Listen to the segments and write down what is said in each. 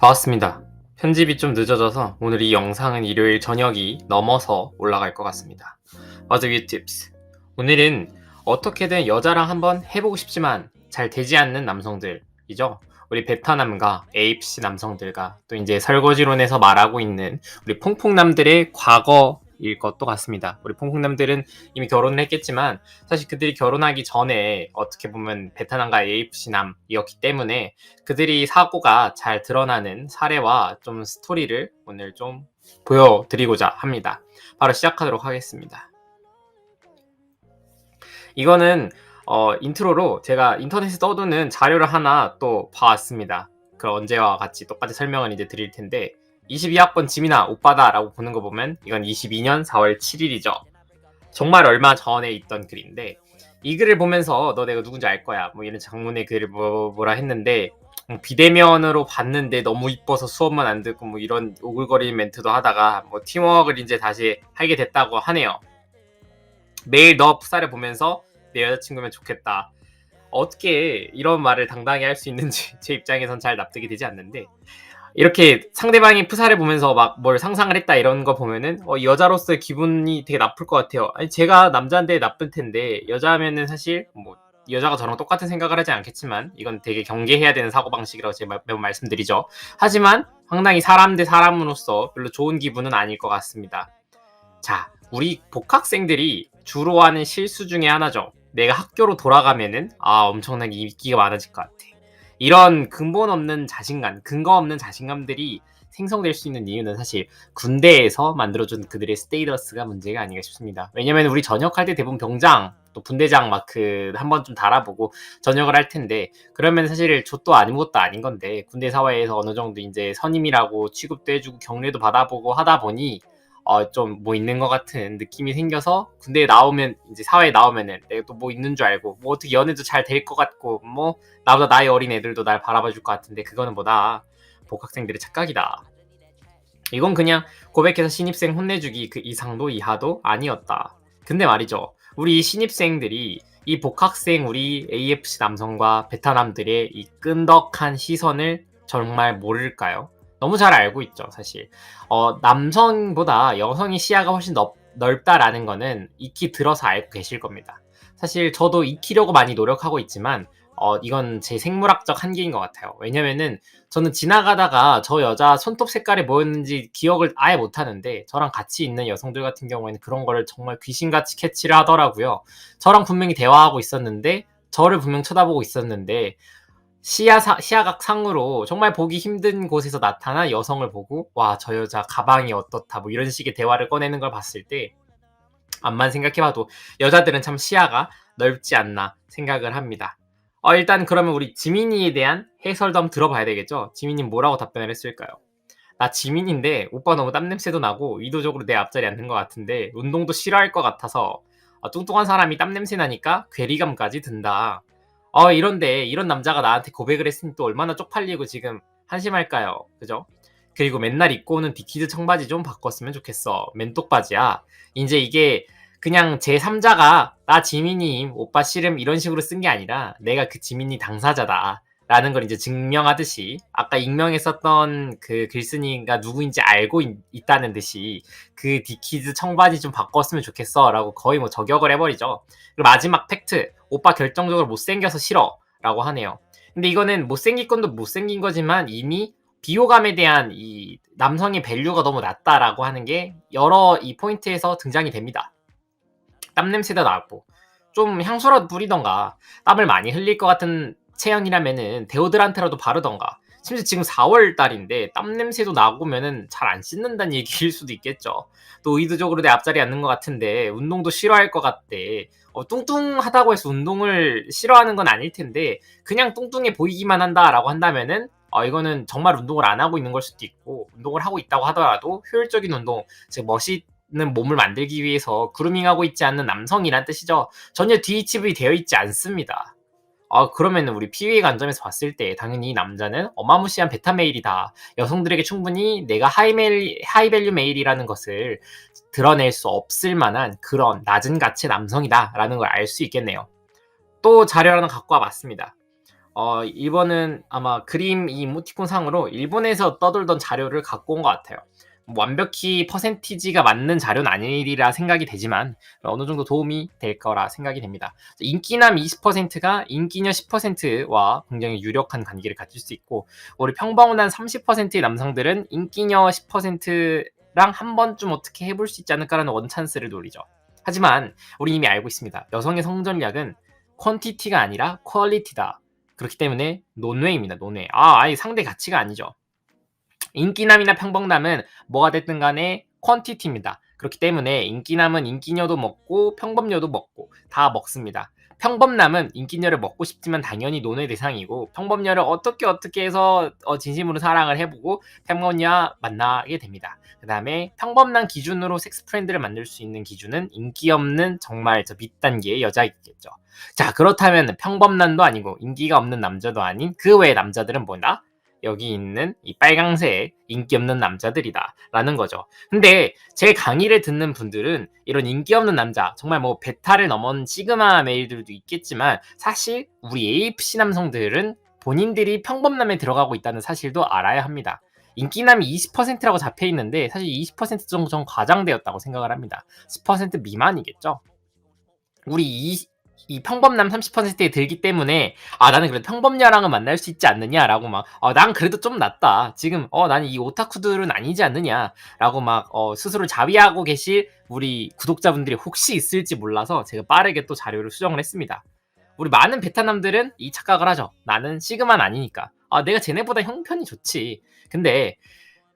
반갑습니다. 편집이 좀 늦어져서 오늘 이 영상은 일요일 저녁이 넘어서 올라갈 것 같습니다. 버즈뷰 팁스. 오늘은 어떻게든 여자랑 한번 해보고 싶지만 잘 되지 않는 남성들이죠. 우리 베트남과 AFC 남성들과 또 이제 설거지론에서 말하고 있는 우리 퐁퐁남들의 과거 일 것도 같습니다. 우리 퐁퐁남들은 이미 결혼을 했겠지만 사실 그들이 결혼하기 전에 어떻게 보면 베트남과 AFC 남이었기 때문에 그들이 사고가 잘 드러나는 사례와 좀 스토리를 오늘 좀 보여드리고자 합니다. 바로 시작하도록 하겠습니다. 이거는 어, 인트로로 제가 인터넷에 떠도는 자료를 하나 또 봐왔습니다. 그 언제와 같이 똑같이 설명을 이제 드릴 텐데 22학번 지민아 오빠다라고 보는 거 보면 이건 22년 4월 7일이죠. 정말 얼마 전에 있던 글인데 이 글을 보면서 너 내가 누군지 알 거야. 뭐 이런 장문의 글을 뭐, 뭐라 했는데 뭐 비대면으로 봤는데 너무 이뻐서 수업만 안 듣고 뭐 이런 오글거리는 멘트도 하다가 뭐 팀워크를 이제 다시 하게 됐다고 하네요. 매일 너 풋살을 보면서 내 여자친구면 좋겠다. 어떻게 이런 말을 당당히 할 수 있는지 제 입장에선 잘 납득이 되지 않는데 이렇게 상대방이 푸사를 보면서 막 뭘 상상을 했다 이런 거 보면은 어, 여자로서의 기분이 되게 나쁠 것 같아요. 아니 제가 남자인데 나쁠 텐데 여자면은 사실 뭐 여자가 저랑 똑같은 생각을 하지 않겠지만 이건 되게 경계해야 되는 사고 방식이라고 제가 매번 말씀드리죠. 하지만 상당히 사람 대 사람으로서 별로 좋은 기분은 아닐 것 같습니다. 자, 우리 복학생들이 주로 하는 실수 중에 하나죠. 내가 학교로 돌아가면은 아 엄청나게 인기가 많아질 것 같아. 이런 근본 없는 자신감, 근거 없는 자신감들이 생성될 수 있는 이유는 사실 군대에서 만들어준 그들의 스테이터스가 문제가 아닌가 싶습니다. 왜냐면 우리 전역할 때 대부분 병장, 또 분대장 마크 한번 좀 달아보고 전역을 할 텐데 그러면 사실 저도 아무것도 아닌 건데 군대 사회에서 어느 정도 이제 선임이라고 취급도 해주고 경례도 받아보고 하다 보니 어, 좀 뭐 있는 것 같은 느낌이 생겨서 군대에 나오면 이제 사회에 나오면은 내가 또 뭐 있는 줄 알고 뭐 어떻게 연애도 잘 될 것 같고 뭐 나보다 나이 어린 애들도 날 바라봐 줄 것 같은데 그거는 뭐다 복학생들의 착각이다. 이건 그냥 고백해서 신입생 혼내주기 그 이상도 이하도 아니었다. 근데 말이죠. 우리 신입생들이 이 복학생 우리 AFC 남성과 베타남들의 이 끈덕한 시선을 정말 모를까요? 너무 잘 알고 있죠, 사실. 어, 남성보다 여성의 시야가 훨씬 넓, 넓다라는 거는 익히 들어서 알고 계실 겁니다. 사실 저도 익히려고 많이 노력하고 있지만 어, 이건 제 생물학적 한계인 것 같아요. 왜냐면은 저는 지나가다가 저 여자 손톱 색깔이 뭐였는지 기억을 아예 못하는데 저랑 같이 있는 여성들 같은 경우에는 그런 거를 정말 귀신같이 캐치를 하더라고요. 저랑 분명히 대화하고 있었는데 저를 분명 쳐다보고 있었는데 시야 사, 시야각 상으로 정말 보기 힘든 곳에서 나타난 여성을 보고 와 저 여자 가방이 어떻다 뭐 이런 식의 대화를 꺼내는 걸 봤을 때 암만 생각해봐도 여자들은 참 시야가 넓지 않나 생각을 합니다. 어, 일단 그러면 우리 지민이에 대한 해설도 한번 들어봐야 되겠죠? 지민님 뭐라고 답변을 했을까요? 나 지민인데 오빠 너무 땀냄새도 나고 의도적으로 내 앞자리 앉는 것 같은데 운동도 싫어할 것 같아서 아, 뚱뚱한 사람이 땀냄새 나니까 괴리감까지 든다. 어 이런데 이런 남자가 나한테 고백을 했으니 또 얼마나 쪽팔리고 지금 한심할까요? 그죠? 그리고 맨날 입고 오는 디키즈 청바지 좀 바꿨으면 좋겠어. 맨똑바지야. 이제 이게 그냥 제 3자가 나 지민이 오빠 씨름 이런 식으로 쓴 게 아니라 내가 그 지민이 당사자다. 라는 걸 이제 증명하듯이 아까 익명했었던 그 글쓴이가 누구인지 알고 있, 다는 듯이 그 디키즈 청바지 좀 바꿨으면 좋겠어 라고 거의 뭐 저격을 해버리죠. 그리고 마지막 팩트 오빠 결정적으로 못생겨서 싫어 라고 하네요. 근데 이거는 못생긴 건도 못생긴 거지만 이미 비호감에 대한 이 남성의 밸류가 너무 낮다라고 하는 게 여러 이 포인트에서 등장이 됩니다. 땀 냄새도 나고 좀 향수라도 뿌리던가 땀을 많이 흘릴 것 같은 체형이라면은 데오드란트라도 바르던가 심지어 지금 4월 달인데 땀 냄새도 나고면은 잘 안 씻는다는 얘기일 수도 있겠죠. 또 의도적으로 내 앞자리에 앉는 것 같은데 운동도 싫어할 것 같대. 어, 뚱뚱하다고 해서 운동을 싫어하는 건 아닐 텐데 그냥 뚱뚱해 보이기만 한다라고 한다면은 어, 이거는 정말 운동을 안 하고 있는 걸 수도 있고 운동을 하고 있다고 하더라도 효율적인 운동, 즉 멋있 는 몸을 만들기 위해서 그루밍하고 있지 않는 남성이란 뜻이죠. 전혀 DHV 되어 있지 않습니다. 아, 그러면 우리 PUA 관점에서 봤을 때 당연히 이 남자는 어마무시한 베타 메일이다. 여성들에게 충분히 내가 하이멜, 하이 밸류 메일이라는 것을 드러낼 수 없을 만한 그런 낮은 가치의 남성이다라는 걸 알 수 있겠네요. 또 자료 하나 갖고 와봤습니다. 어, 일본은 아마 그림 이 이모티콘 상으로 일본에서 떠돌던 자료를 갖고 온 것 같아요. 뭐 완벽히 퍼센티지가 맞는 자료는 아니리라 생각이 되지만 어느 정도 도움이 될 거라 생각이 됩니다. 인기남 20%가 인기녀 10%와 굉장히 유력한 관계를 가질 수 있고 우리 평범한 30%의 남성들은 인기녀 10%랑 한 번쯤 어떻게 해볼 수 있지 않을까라는 원찬스를 노리죠. 하지만 우리 이미 알고 있습니다. 여성의 성전략은 퀀티티가 아니라 퀄리티다. 그렇기 때문에 논외입니다. 논외. 아, 아예 상대 가치가 아니죠. 인기남이나 평범남은 뭐가 됐든 간에 퀀티티입니다. 그렇기 때문에 인기남은 인기녀도 먹고 평범녀도 먹고 다 먹습니다. 평범남은 인기녀를 먹고 싶지만 당연히 논의 대상이고 평범녀를 어떻게 어떻게 해서 어, 진심으로 사랑을 해보고 평범녀 만나게 됩니다. 그 다음에 평범남 기준으로 섹스 프렌드를 만들 수 있는 기준은 인기 없는 정말 저 밑단계의 여자이겠죠. 자 그렇다면 평범남도 아니고 인기가 없는 남자도 아닌 그 외의 남자들은 뭐다? 여기 있는 이 빨강색 인기 없는 남자들이다 라는 거죠. 근데 제 강의를 듣는 분들은 이런 인기 없는 남자 정말 뭐 베타를 넘은 시그마 메일들도 있겠지만 사실 우리 AFC 남성들은 본인들이 평범남에 들어가고 있다는 사실도 알아야 합니다. 인기남이 20%라고 잡혀 있는데 사실 20% 정도 좀 과장되었다고 생각을 합니다. 10% 미만이겠죠. 우리 이 평범남 30%에 들기 때문에 아 나는 그래도 평범녀랑은 만날 수 있지 않느냐라고 막어난 그래도 좀 낫다. 지금 어 나는 이 오타쿠들은 아니지 않느냐라고 막 어, 스스로 자위하고 계실 우리 구독자분들이 혹시 있을지 몰라서 제가 빠르게 또 자료를 수정을 했습니다. 우리 많은 베타남들은 이 착각을 하죠. 나는 시그만 아니니까. 아 내가 쟤네보다 형편이 좋지. 근데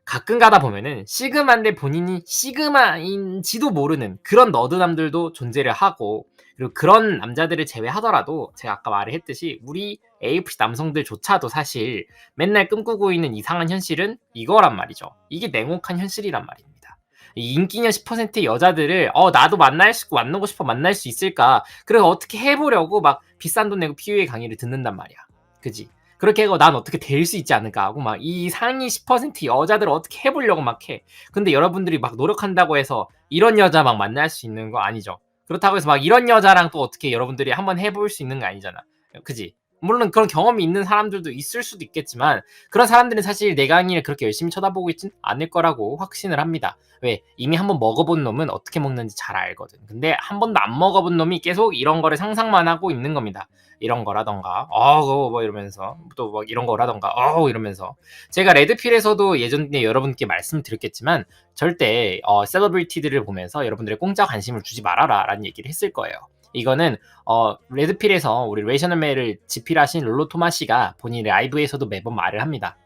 가끔 가다 보면은 시그마인데 본인이 시그마인지도 모르는 그런 너드남들도 존재를 하고 그리고 그런 남자들을 제외하더라도 제가 아까 말을 했듯이 우리 AFC 남성들조차도 사실 맨날 꿈꾸고 있는 이상한 현실은 이거란 말이죠. 이게 냉혹한 현실이란 말입니다. 인기녀 10%의 여자들을 어 나도 만날 수 만나고 싶어 만날 수 있을까? 그래서 어떻게 해보려고 막 비싼 돈 내고 PUA 강의를 듣는단 말이야. 그지? 그렇게 하고 난 어떻게 될 수 있지 않을까 하고 막 이 상위 10% 여자들을 어떻게 해보려고 막 해. 근데 여러분들이 막 노력한다고 해서 이런 여자 막 만날 수 있는 거 아니죠. 그렇다고 해서 막 이런 여자랑 또 어떻게 여러분들이 한번 해볼 수 있는 거 아니잖아. 그지? 물론 그런 경험이 있는 사람들도 있을 수도 있겠지만 그런 사람들은 사실 내 강의를 그렇게 열심히 쳐다보고 있진 않을 거라고 확신을 합니다. 왜? 이미 한번 먹어본 놈은 어떻게 먹는지 잘 알거든. 근데 한 번도 안 먹어본 놈이 계속 이런 거를 상상만 하고 있는 겁니다. 이런 거라던가 어우 뭐 이러면서 또뭐 이런 거라던가 어우 이러면서 제가 레드필에서도 예전에 여러분께 말씀드렸겠지만 절대 어 셀러브리티들을 보면서 여러분들의 공짜 관심을 주지 말아라 라는 얘기를 했을 거예요. 이거는 어 레드필에서 우리 레이셔널 메일을 집필하신 롤로 토마시가 본인의 라이브에서도 매번 말을 합니다.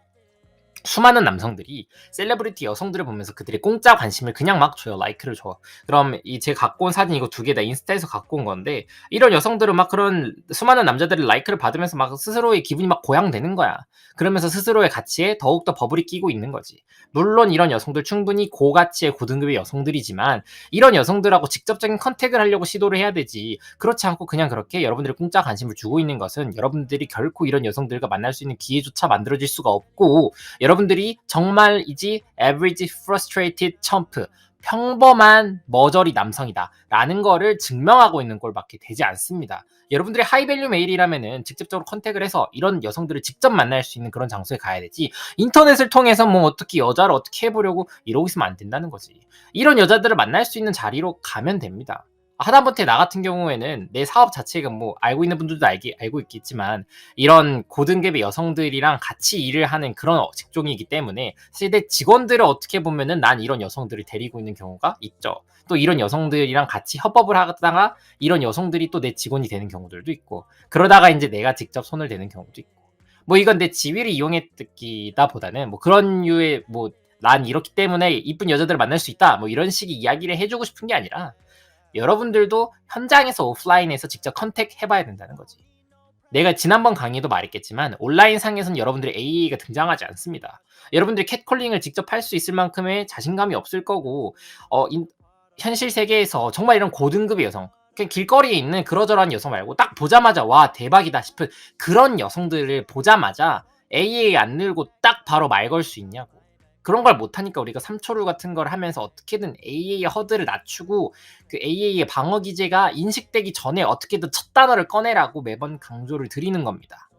수많은 남성들이 셀레브리티 여성들을 보면서 그들의 공짜 관심을 그냥 막 줘요. 라이크를 줘. 그럼 이 제가 갖고 온 사진 이거 두 개 다 인스타에서 갖고 온 건데 이런 여성들은 막 그런 수많은 남자들의 라이크를 받으면서 막 스스로의 기분이 막 고양되는 거야. 그러면서 스스로의 가치에 더욱더 버블이 끼고 있는 거지. 물론 이런 여성들 충분히 고가치의 고등급의 여성들이지만 이런 여성들하고 직접적인 컨택을 하려고 시도를 해야 되지. 그렇지 않고 그냥 그렇게 여러분들의 공짜 관심을 주고 있는 것은 여러분들이 결코 이런 여성들과 만날 수 있는 기회조차 만들어질 수가 없고 여러분 여러분들이 정말이지 average frustrated chump 평범한 머저리 남성이다 라는 거를 증명하고 있는 꼴밖에 되지 않습니다. 여러분들이 하이밸류 메일이라면은 직접적으로 컨택을 해서 이런 여성들을 직접 만날 수 있는 그런 장소에 가야 되지 인터넷을 통해서 뭐 어떻게 여자를 어떻게 해보려고 이러고 있으면 안 된다는 거지. 이런 여자들을 만날 수 있는 자리로 가면 됩니다. 하다못해 나 같은 경우에는 내 사업 자체가 뭐 알고 있는 분들도 알기, 알고 있겠지만 이런 고등급의 여성들이랑 같이 일을 하는 그런 직종이기 때문에 사실 내 직원들을 어떻게 보면은 난 이런 여성들을 데리고 있는 경우가 있죠. 또 이런 여성들이랑 같이 협업을 하다가 이런 여성들이 또 내 직원이 되는 경우들도 있고 그러다가 이제 내가 직접 손을 대는 경우도 있고 뭐 이건 내 지위를 이용해 듣기다 보다는 뭐 그런 류의 뭐 난 이렇기 때문에 이쁜 여자들을 만날 수 있다 뭐 이런 식의 이야기를 해주고 싶은 게 아니라 여러분들도 현장에서 오프라인에서 직접 컨택 해봐야 된다는 거지. 내가 지난번 강의도 말했겠지만 온라인 상에서는 여러분들의 AA가 등장하지 않습니다. 여러분들이 캣콜링을 직접 할 수 있을 만큼의 자신감이 없을 거고 어, 인, 현실 세계에서 정말 이런 고등급의 여성 그냥 길거리에 있는 그러저러한 여성 말고 딱 보자마자 와 대박이다 싶은 그런 여성들을 보자마자 AA 안 늘고 딱 바로 말 걸 수 있냐고 그런 걸 못하니까 우리가 3초룰 같은 걸 하면서 어떻게든 AA의 허들을 낮추고 그 AA의 방어 기제가 인식되기 전에 어떻게든 첫 단어를 꺼내라고 매번 강조를 드리는 겁니다.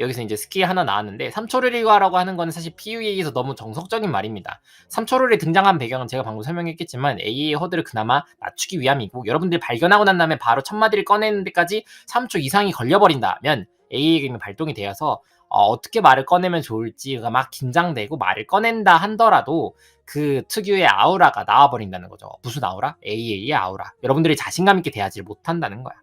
여기서 이제 스키 하나 나왔는데 3초를 일과라고 하는 거는 사실 PUA에서 너무 정석적인 말입니다. 3초를 등장한 배경은 제가 방금 설명했겠지만 AA 허들을 그나마 낮추기 위함이고 여러분들이 발견하고 난 다음에 바로 첫 마디를 꺼내는 데까지 3초 이상이 걸려버린다면 AA 기능이 발동이 되어서 어, 떻게 말을 꺼내면 좋을지가 막 긴장되고 말을 꺼낸다 한더라도 그 특유의 아우라가 나와버린다는 거죠. 무슨 아우라? AA의 아우라. 여러분들이 자신감 있게 대하지 못한다는 거야.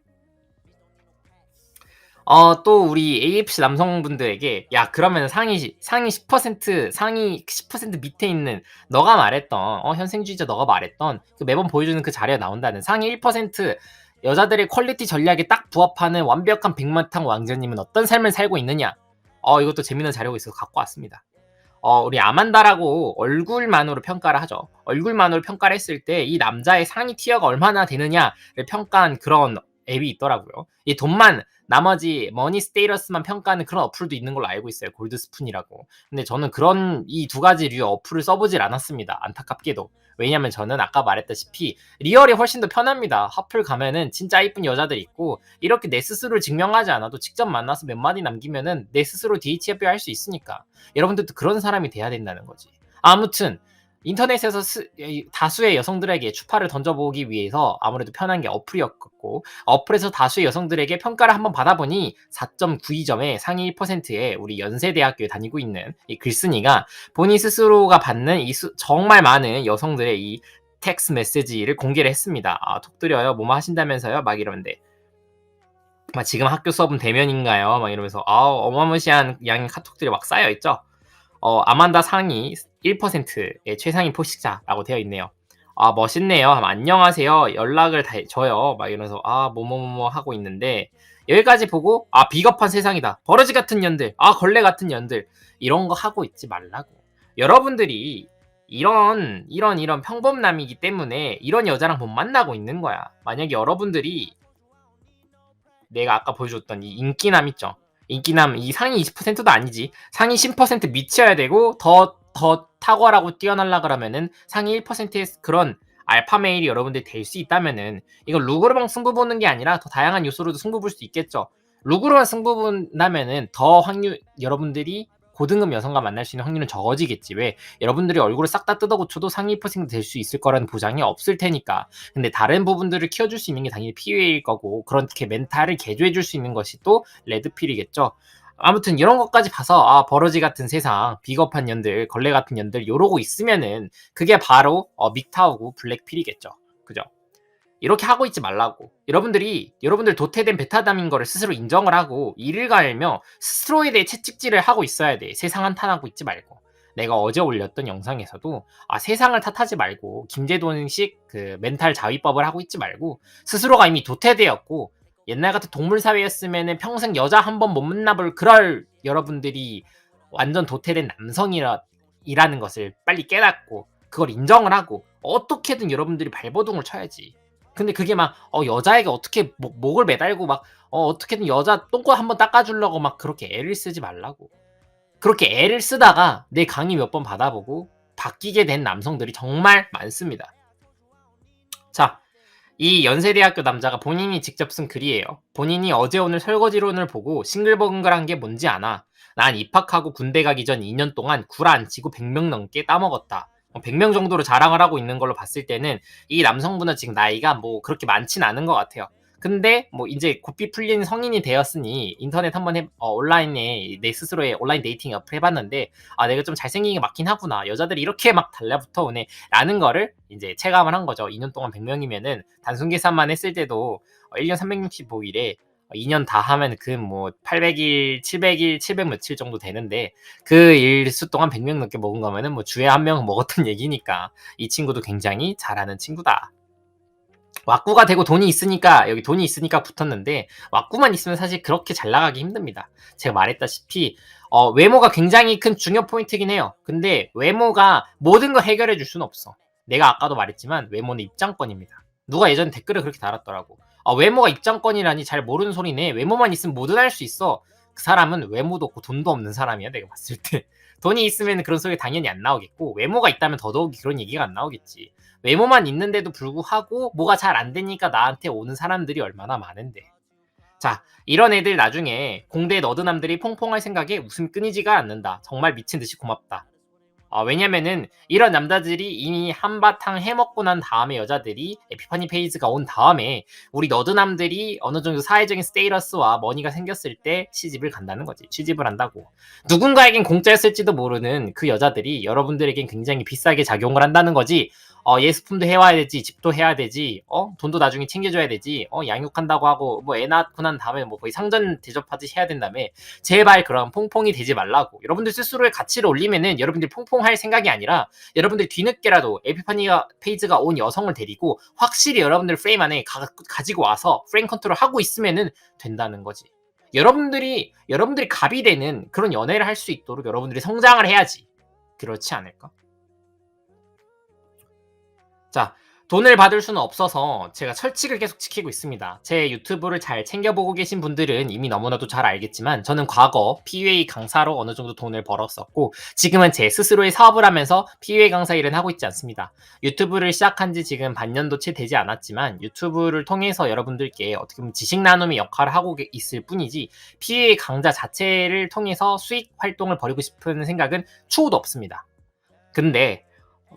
어, 또 우리 AFC 남성분들에게 야 그러면 상위 상위 10% 상위 10% 밑에 있는 너가 말했던 어, 현생주의자 너가 말했던 그 매번 보여주는 그 자리에 나온다는 상위 1% 여자들의 퀄리티 전략에 딱 부합하는 완벽한 백마탕 왕자님은 어떤 삶을 살고 있느냐? 어 이것도 재밌는 자료가 있어서 갖고 왔습니다. 어 우리 아만다라고 얼굴만으로 평가를 하죠. 얼굴만으로 평가를 했을 때 이 남자의 상위 티어가 얼마나 되느냐를 평가한 그런 앱이 있더라고요. 이 돈만 나머지 머니 스테이러스만 평가하는 그런 어플도 있는 걸로 알고 있어요. 골드 스푼이라고. 근데 저는 그런 이 두 가지 류의 어플을 써보질 않았습니다. 안타깝게도. 왜냐면 저는 아까 말했다시피 리얼이 훨씬 더 편합니다. 하플 가면은 진짜 이쁜 여자들 있고 이렇게 내 스스로를 증명하지 않아도 직접 만나서 몇 마디 남기면은 내 스스로 DHFP 할 수 있으니까 여러분들도 그런 사람이 돼야 된다는 거지. 아무튼 인터넷에서 스, 다수의 여성들에게 추파를 던져보기 위해서 아무래도 편한 게 어플이었 고 어플에서 다수의 여성들에게 평가를 한번 받아보니 4.92점의 상위 1%의 우리 연세대학교에 다니고 있는 이 글쓴이가 본인 스스로가 받는 이 수, 정말 많은 여성들의 이 텍스 메시지를 공개를 했습니다. 아, 톡 드려요. 뭐뭐 하신다면서요? 막 이러는데 막 지금 학교 수업은 대면인가요? 막 이러면서 아, 어마무시한 양의 카톡들이 막 쌓여 있죠. 어, 아만다 상위 1%의 최상위 포식자라고 되어 있네요. 아 멋있네요. 안녕하세요. 연락을 다 줘요. 막 이러면서 아 뭐뭐뭐 하고 있는데 여기까지 보고 아 비겁한 세상이다. 버러지 같은 년들, 아 걸레 같은 년들 이런 거 하고 있지 말라고. 여러분들이 이런 이런 이런 평범남이기 때문에 이런 여자랑 못 만나고 있는 거야. 만약에 여러분들이 내가 아까 보여줬던 이 인기남 있죠. 인기남 이 상위 20%도 아니지. 상위 10% 미쳐야 되고 더 더 탁월하고 뛰어날라 그러면은 상위 1%의 그런 알파 메일이 여러분들이 될 수 있다면은 이건 룩으로만 승부 보는 게 아니라 더 다양한 요소로도 승부 볼 수 있겠죠. 룩으로만 승부 본다면은 더 확률 여러분들이 고등급 여성과 만날 수 있는 확률은 적어지겠지. 왜? 여러분들이 얼굴을 싹 다 뜯어 고쳐도 상위 1%될 수 있을 거라는 보장이 없을 테니까. 근데 다른 부분들을 키워줄 수 있는 게 당연히 PUA일 거고, 그렇게 멘탈을 개조해줄 수 있는 것이 또 레드필이겠죠. 아무튼 이런 것까지 봐서 아 버러지 같은 세상 비겁한 년들 걸레 같은 년들 요러고 있으면은 그게 바로 어, 믹타우고 블랙필이겠죠. 그죠? 이렇게 하고 있지 말라고. 여러분들이 여러분들 도태된 베타담인 거를 스스로 인정을 하고 이를 갈며 스스로에 대해 채찍질을 하고 있어야 돼. 세상 한탄하고 있지 말고. 내가 어제 올렸던 영상에서도 아 세상을 탓하지 말고 김재돈식 그 멘탈 자위법을 하고 있지 말고 스스로가 이미 도태되었고 옛날 같은 동물 사회였으면 평생 여자 한 번 못 만나볼 그럴 여러분들이 완전 도태된 남성이라 이라는 것을 빨리 깨닫고 그걸 인정을 하고 어떻게든 여러분들이 발버둥을 쳐야지. 근데 그게 막 어, 여자에게 어떻게 목, 목을 매달고 막 어, 어떻게든 여자 똥꼬 한번 닦아주려고 막 그렇게 애를 쓰지 말라고. 그렇게 애를 쓰다가 내 강의 몇 번 받아보고 바뀌게 된 남성들이 정말 많습니다. 자, 이 연세대학교 남자가 본인이 직접 쓴 글이에요. 본인이 어제 오늘 설거지론을 보고 싱글벙글한 게 뭔지 아나. 난 입학하고 군대 가기 전 2년 동안 구라 안 치고 100명 넘게 따먹었다. 100명 뭐 정도로 자랑을 하고 있는 걸로 봤을 때는 이 남성분은 지금 나이가 뭐 그렇게 많진 않은 것 같아요. 근데 뭐 이제 고삐 풀린 성인이 되었으니 인터넷 한번 해, 어, 온라인에 내 스스로의 온라인 데이팅 어플 해봤는데 아 내가 좀 잘생긴 게 맞긴 하구나. 여자들이 이렇게 막 달라붙어 오네. 라는 거를 이제 체감을 한 거죠. 2년 동안 100명이면은 단순 계산만 했을 때도 1년 365일에 2년 다 하면 그 뭐 800일, 700일, 700 며칠 정도 되는데 그 일수 동안 100명 넘게 먹은 거면은 뭐 주에 한 명 먹었던 얘기니까 이 친구도 굉장히 잘하는 친구다. 왁구가 되고 돈이 있으니까 여기 돈이 있으니까 붙었는데 왁구만 있으면 사실 그렇게 잘 나가기 힘듭니다. 제가 말했다시피 어, 외모가 굉장히 큰 중요 포인트긴 해요. 근데 외모가 모든 걸 해결해 줄 수는 없어. 내가 아까도 말했지만 외모는 입장권입니다. 누가 예전에 댓글을 그렇게 달았더라고. 아, 외모가 입장권이라니 잘 모르는 소리네. 외모만 있으면 뭐든 할 수 있어. 그 사람은 외모도 없고 돈도 없는 사람이야. 내가 봤을 때. 돈이 있으면 그런 소리 당연히 안 나오겠고 외모가 있다면 더더욱 그런 얘기가 안 나오겠지. 외모만 있는데도 불구하고 뭐가 잘 안 되니까 나한테 오는 사람들이 얼마나 많은데. 자, 이런 애들 나중에 공대 너드남들이 퐁퐁할 생각에 웃음 끊이지가 않는다. 정말 미친 듯이 고맙다. 어, 왜냐면은 이런 남자들이 이미 한바탕 해먹고 난 다음에 여자들이 에피파니 페이즈가 온 다음에 우리 너드남들이 어느 정도 사회적인 스테이러스와 머니가 생겼을 때 시집을 간다는 거지. 취집을 한다고. 누군가에겐 공짜였을지도 모르는 그 여자들이 여러분들에겐 굉장히 비싸게 작용을 한다는 거지. 어, 예수품도 해와야 되지, 집도 해야 되지, 어, 돈도 나중에 챙겨줘야 되지, 어, 양육한다고 하고, 뭐, 애 낳고 난 다음에 뭐 거의 상전 대접하듯이 해야 된다며, 제발 그런 퐁퐁이 되지 말라고. 여러분들 스스로의 가치를 올리면은 여러분들이 퐁퐁할 생각이 아니라, 여러분들 뒤늦게라도 에피파니가 페이지가 온 여성을 데리고, 확실히 여러분들 프레임 안에 가, 가지고 와서 프레임 컨트롤 하고 있으면은 된다는 거지. 여러분들이, 여러분들이 갑이 되는 그런 연애를 할 수 있도록 여러분들이 성장을 해야지. 그렇지 않을까? 자, 돈을 받을 수는 없어서 제가 철칙을 계속 지키고 있습니다. 제 유튜브를 잘 챙겨보고 계신 분들은 이미 너무나도 잘 알겠지만 저는 과거 PUA 강사로 어느 정도 돈을 벌었었고 지금은 제 스스로의 사업을 하면서 PUA 강사 일은 하고 있지 않습니다. 유튜브를 시작한 지 지금 반년도 채 되지 않았지만 유튜브를 통해서 여러분들께 어떻게 보면 지식 나눔의 역할을 하고 있을 뿐이지 PUA 강좌 자체를 통해서 수익 활동을 벌이고 싶은 생각은 추호도 없습니다. 근데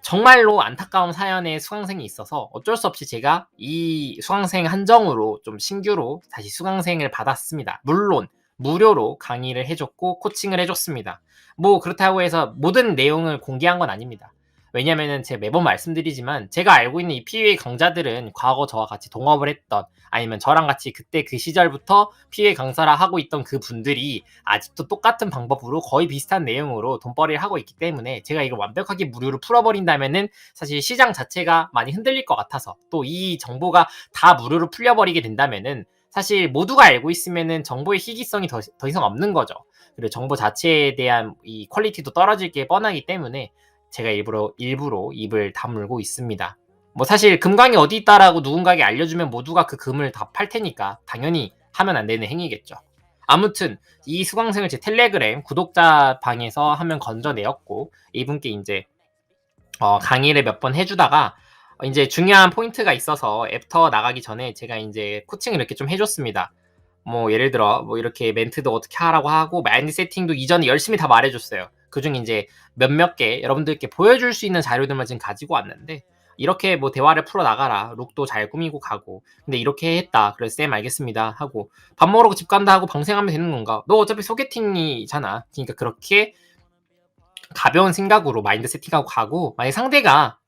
정말로 안타까운 사연의 수강생이 있어서 어쩔 수 없이 제가 이 수강생 한정으로 좀 신규로 다시 수강생을 받았습니다. 물론 무료로 강의를 해줬고 코칭을 해줬습니다. 뭐 그렇다고 해서 모든 내용을 공개한 건 아닙니다. 왜냐면은 제가 매번 말씀드리지만 제가 알고 있는 이 PUA 강자들은 과거 저와 같이 동업을 했던 아니면 저랑 같이 그때 그 시절부터 PUA 강사라 하고 있던 그 분들이 아직도 똑같은 방법으로 거의 비슷한 내용으로 돈벌이를 하고 있기 때문에 제가 이걸 완벽하게 무료로 풀어버린다면은 사실 시장 자체가 많이 흔들릴 것 같아서 또 이 정보가 다 무료로 풀려버리게 된다면은 사실 모두가 알고 있으면은 정보의 희귀성이 더, 더 이상 없는 거죠. 그리고 정보 자체에 대한 이 퀄리티도 떨어질 게 뻔하기 때문에 제가 일부러 일부러 입을 다물고 있습니다. 뭐 사실 금광이 어디 있다라고 누군가에게 알려주면 모두가 그 금을 다 팔 테니까 당연히 하면 안 되는 행위겠죠. 아무튼 이 수강생을 제 텔레그램 구독자 방에서 한명 건져내었고 이분께 이제 어, 강의를 몇 번 해주다가 이제 중요한 포인트가 있어서 애프터 나가기 전에 제가 이제 코칭을 이렇게 좀 해줬습니다. 뭐 예를 들어 뭐 이렇게 멘트도 어떻게 하라고 하고 마인드 세팅도 이전에 열심히 다 말해줬어요. 그중 이제 몇몇 개 여러분들께 보여줄 수 있는 자료들만 지금 가지고 왔는데 이렇게 뭐 대화를 풀어 나가라 룩도 잘 꾸미고 가고 근데 이렇게 했다 그래서 쌤 알겠습니다 하고 밥 먹으러 집 간다 하고 방생하면 되는 건가 너 어차피 소개팅이잖아 그러니까 그렇게 가벼운 생각으로 마인드 세팅하고 가고 만약 상대가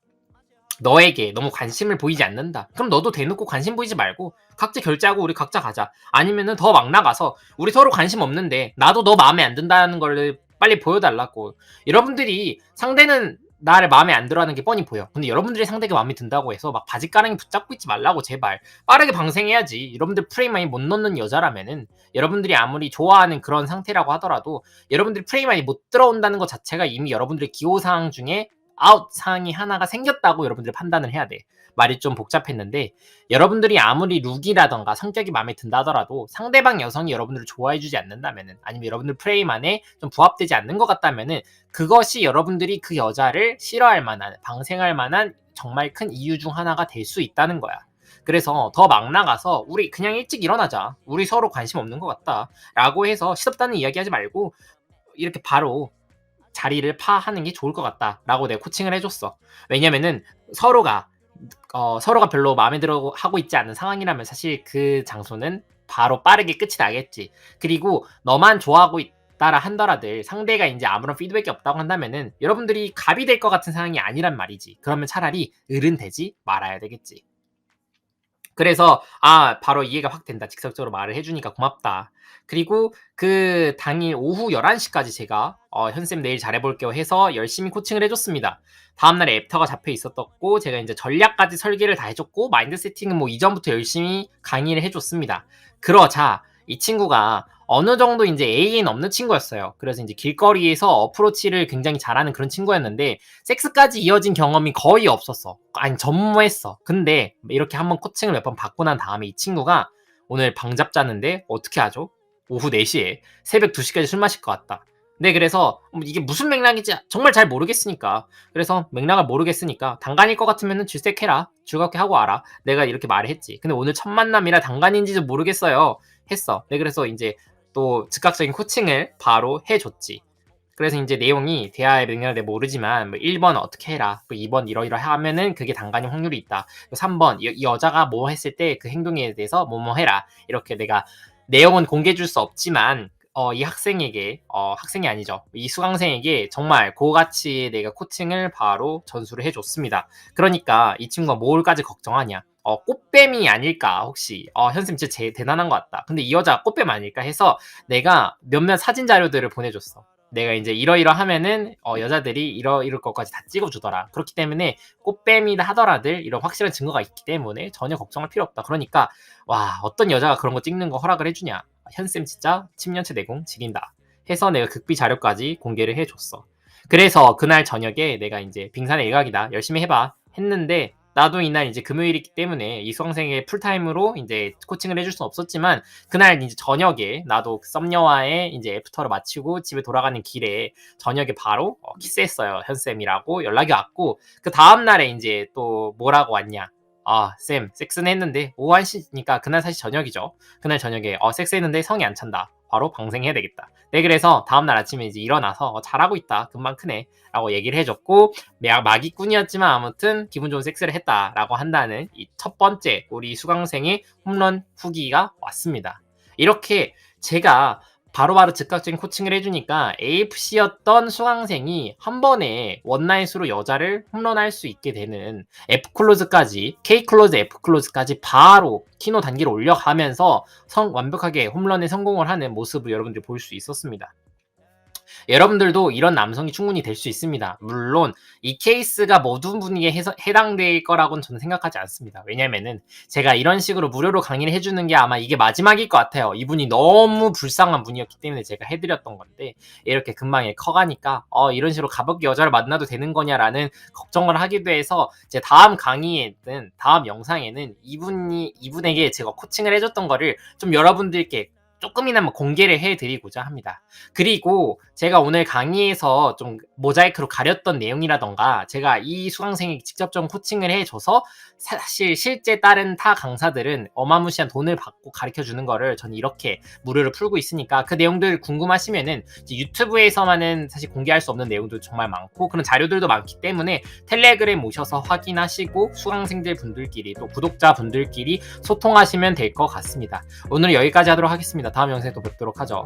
너에게 너무 관심을 보이지 않는다. 그럼 너도 대놓고 관심 보이지 말고 각자 결제하고 우리 각자 가자. 아니면은 더 막 나가서 우리 서로 관심 없는데 나도 너 마음에 안 든다는 걸 빨리 보여달라고. 여러분들이 상대는 나를 마음에 안 들어하는 게 뻔히 보여. 근데 여러분들이 상대가 마음에 든다고 해서 막 바지가랑이 붙잡고 있지 말라고 제발. 빠르게 방생해야지. 여러분들 프레임 많이 못 넣는 여자라면은 여러분들이 아무리 좋아하는 그런 상태라고 하더라도 여러분들이 프레임 많이 못 들어온다는 것 자체가 이미 여러분들의 기호사항 중에 아웃 사항이 하나가 생겼다고 여러분들이 판단을 해야 돼. 말이 좀 복잡했는데 여러분들이 아무리 룩이라던가 성격이 마음에 든다더라도 상대방 여성이 여러분들을 좋아해 주지 않는다면은 아니면 여러분들 프레임 안에 좀 부합되지 않는 것 같다면은 그것이 여러분들이 그 여자를 싫어할 만한 방생할 만한 정말 큰 이유 중 하나가 될 수 있다는 거야. 그래서 더 막 나가서 우리 그냥 일찍 일어나자. 우리 서로 관심 없는 것 같다. 라고 해서 시덥다는 이야기 하지 말고 이렇게 바로 자리를 파하는 게 좋을 것 같다라고 내가 코칭을 해줬어. 왜냐면은 서로가 어, 서로가 별로 마음에 들어 하고 있지 않은 상황이라면 사실 그 장소는 바로 빠르게 끝이 나겠지. 그리고 너만 좋아하고 있다라 한더라들 상대가 이제 아무런 피드백이 없다고 한다면은 여러분들이 갑이 될 것 같은 상황이 아니란 말이지. 그러면 차라리 을은 되지 말아야 되겠지. 그래서 아 바로 이해가 확 된다. 직접적으로 말을 해주니까 고맙다. 그리고 그 당일 오후 11시까지 제가 어, 현쌤 내일 잘해볼게요 해서 열심히 코칭을 해줬습니다. 다음날에 애프터가 잡혀 있었고 제가 이제 전략까지 설계를 다 해줬고 마인드 세팅은 뭐 이전부터 열심히 강의를 해줬습니다. 그러자 이 친구가 어느 정도 이제 AN 없는 친구였어요. 그래서 이제 길거리에서 어프로치를 굉장히 잘하는 그런 친구였는데 섹스까지 이어진 경험이 거의 없었어. 아니 전무했어. 근데 이렇게 한번 코칭을 몇 번 받고 난 다음에 이 친구가 오늘 방 잡자는데 어떻게 하죠? 오후 4시에 새벽 2시까지 술 마실 것 같다. 네, 그래서 이게 무슨 맥락인지 정말 잘 모르겠으니까. 그래서 맥락을 모르겠으니까 당간일 것 같으면 질색해라. 즐겁게 하고 와라. 내가 이렇게 말을 했지. 근데 오늘 첫 만남이라 당간인지도 모르겠어요. 했어. 네, 그래서 이제 또 즉각적인 코칭을 바로 해줬지. 그래서 이제 내용이 대화의 맥락을 내가 모르지만 뭐 1번 어떻게 해라, 뭐 2번 이러이러 하면은 그게 단간이 확률이 있다. 3번 이, 이 여자가 뭐 했을 때 그 행동에 대해서 뭐뭐 해라. 이렇게 내가 내용은 공개해 줄 수 없지만 어, 이 학생에게 어, 학생이 아니죠. 이 수강생에게 정말 고가치의 내가 코칭을 바로 전수를 해줬습니다. 그러니까 이 친구가 뭘까지 걱정하냐? 어, 꽃뱀이 아닐까 혹시 어, 현쌤 진짜 제 대단한 것 같다. 근데 이 여자 꽃뱀 아닐까 해서 내가 몇몇 사진 자료들을 보내줬어. 내가 이제 이러이러 하면은 어, 여자들이 이러 이럴 것까지 다 찍어주더라. 그렇기 때문에 꽃뱀이다 하더라들 이런 확실한 증거가 있기 때문에 전혀 걱정할 필요 없다. 그러니까 와 어떤 여자가 그런 거 찍는 거 허락을 해주냐? 현쌤 진짜 10년째 내공 지긴다. 해서 내가 극비 자료까지 공개를 해줬어. 그래서 그날 저녁에 내가 이제 빙산의 일각이다 열심히 해봐 했는데 나도 이날 이제 금요일이기 때문에 이 수강생의 풀타임으로 이제 코칭을 해줄 수는 없었지만 그날 이제 저녁에 나도 그 썸녀와의 이제 애프터를 마치고 집에 돌아가는 길에 저녁에 바로 어, 키스했어요 현쌤이라고 연락이 왔고 그 다음 날에 이제 또 뭐라고 왔냐 아, 쌤, 섹스는 했는데, 오후 1시니까 그날 사실 저녁이죠. 그날 저녁에, 어, 섹스했는데 성이 안 찬다. 바로 방생해야 되겠다. 네, 그래서 다음날 아침에 이제 일어나서, 어, 잘하고 있다. 금방 크네. 라고 얘기를 해줬고, 마- 마기꾼이었지만 아무튼 기분 좋은 섹스를 했다 라고 한다는 이 첫 번째 우리 수강생의 홈런 후기가 왔습니다. 이렇게 제가 바로바로 즉각적인 코칭을 해주니까 AFC였던 수강생이 한 번에 원나잇으로 여자를 홈런할 수 있게 되는 F 클로즈까지 K 클로즈 F 클로즈까지 바로 키노 단계를 올려가면서 성, 완벽하게 홈런에 성공을 하는 모습을 여러분들이 볼 수 있었습니다. 여러분들도 이런 남성이 충분히 될 수 있습니다. 물론 이 케이스가 모든 분에게 해당될 거라고는 저는 생각하지 않습니다. 왜냐면은 제가 이런 식으로 무료로 강의를 해주는 게 아마 이게 마지막일 것 같아요. 이분이 너무 불쌍한 분이었기 때문에 제가 해드렸던 건데 이렇게 금방 커가니까 어, 이런 식으로 가볍게 여자를 만나도 되는 거냐라는 걱정을 하기도 해서 제 다음 강의에는 다음 영상에는 이분이 이분에게 제가 코칭을 해줬던 거를 좀 여러분들께 조금이나마 공개를 해드리고자 합니다. 그리고 제가 오늘 강의에서 좀 모자이크로 가렸던 내용이라던가 제가 이 수강생에게 직접적인 코칭을 해줘서 사실 실제 다른 타 강사들은 어마무시한 돈을 받고 가르쳐 주는 거를 저는 이렇게 무료로 풀고 있으니까 그 내용들 궁금하시면은 유튜브에서만은 사실 공개할 수 없는 내용도 정말 많고 그런 자료들도 많기 때문에 텔레그램 오셔서 확인하시고 수강생들 분들끼리 또 구독자 분들끼리 소통하시면 될 것 같습니다. 오늘 여기까지 하도록 하겠습니다. 다음 영상에 또 뵙도록 하죠.